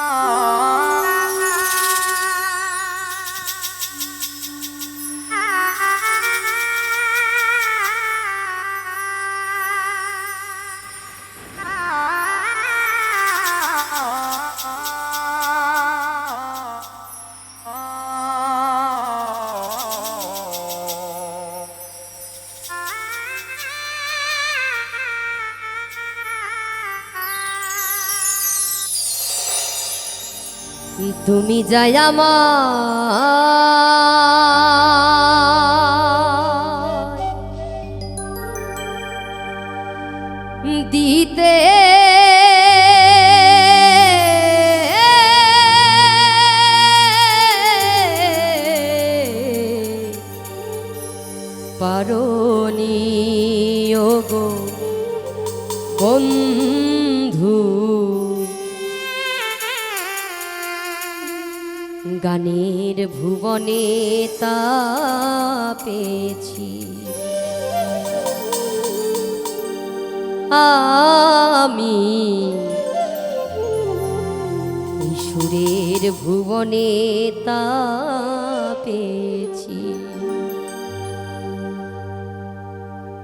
Oh. তুমি যাই আমার। দিতে পারনি গো বন্ধু। গানের ভুবনে তা পেয়েছি। আমি সুরের ভুবনে তা পেয়েছি।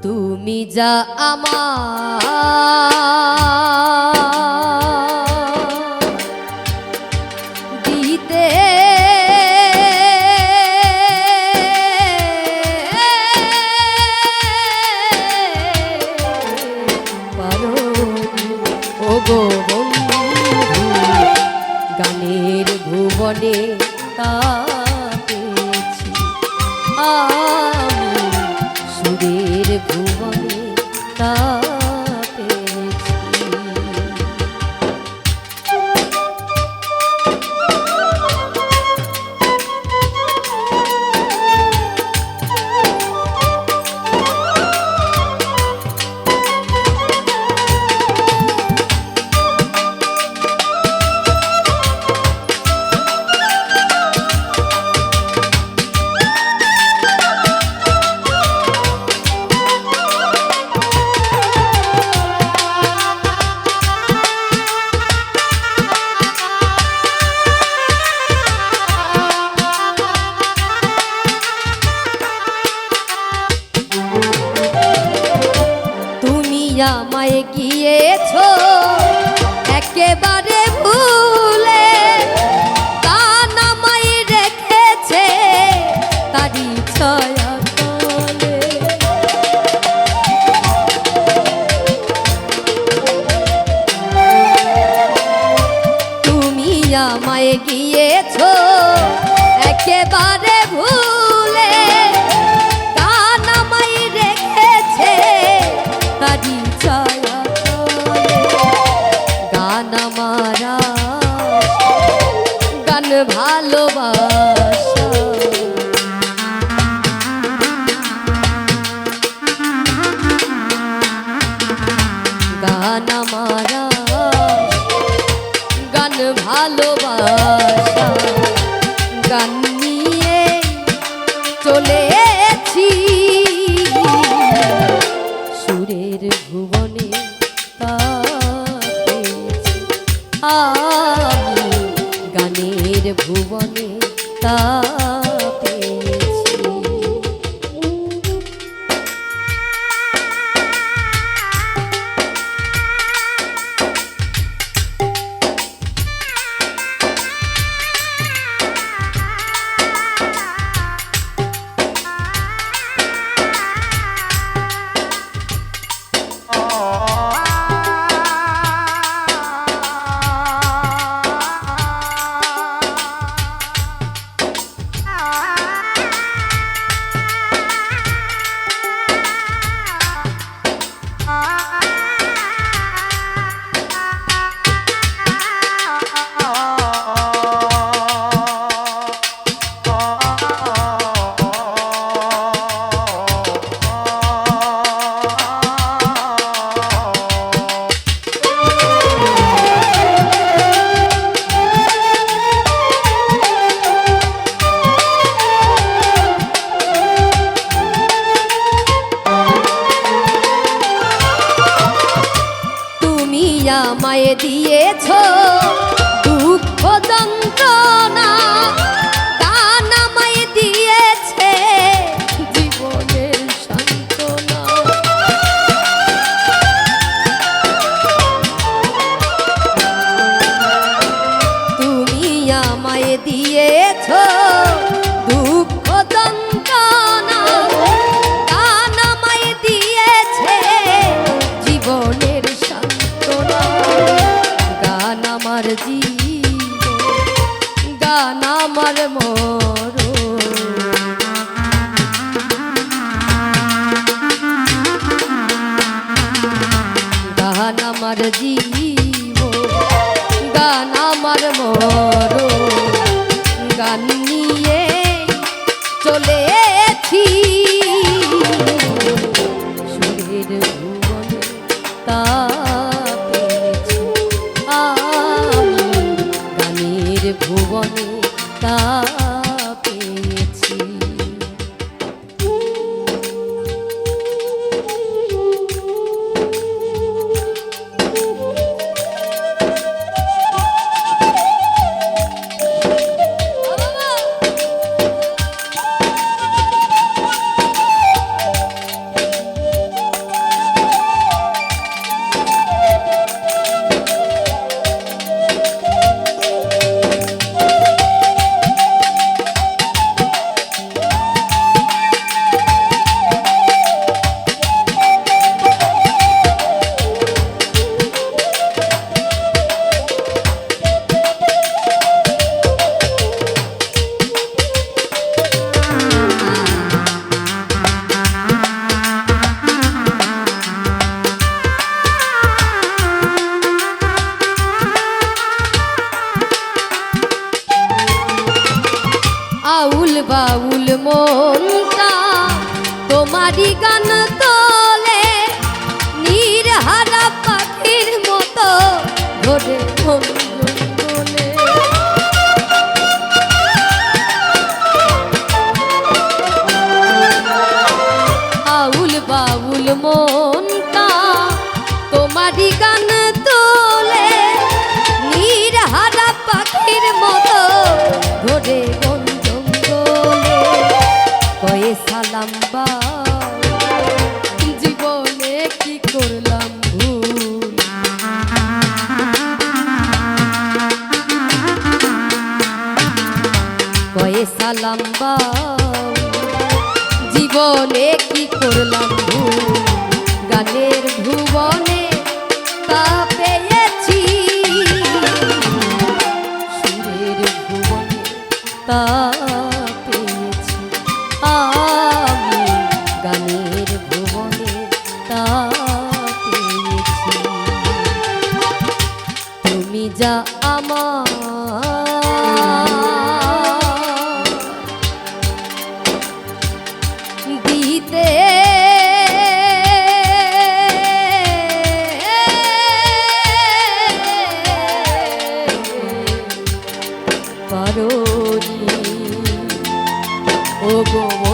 তুমি যা আমার গো। আমায় গিয়েছো? গান আমারা। গান ভালোবাসা। গান নিয়ে চলেছি। সুরের ভুবনে আমি গানের ভুবনে তা আমায় দিয়েছ। দিব গান আমার মর গান চলেছি। তা তলে নিরহারা পাখির মতো ঘটে ঘটে সালাম জীবনে কি করলাম গানের ভুবনে তা পেয়েছি। সুরের ভুবনে তা ও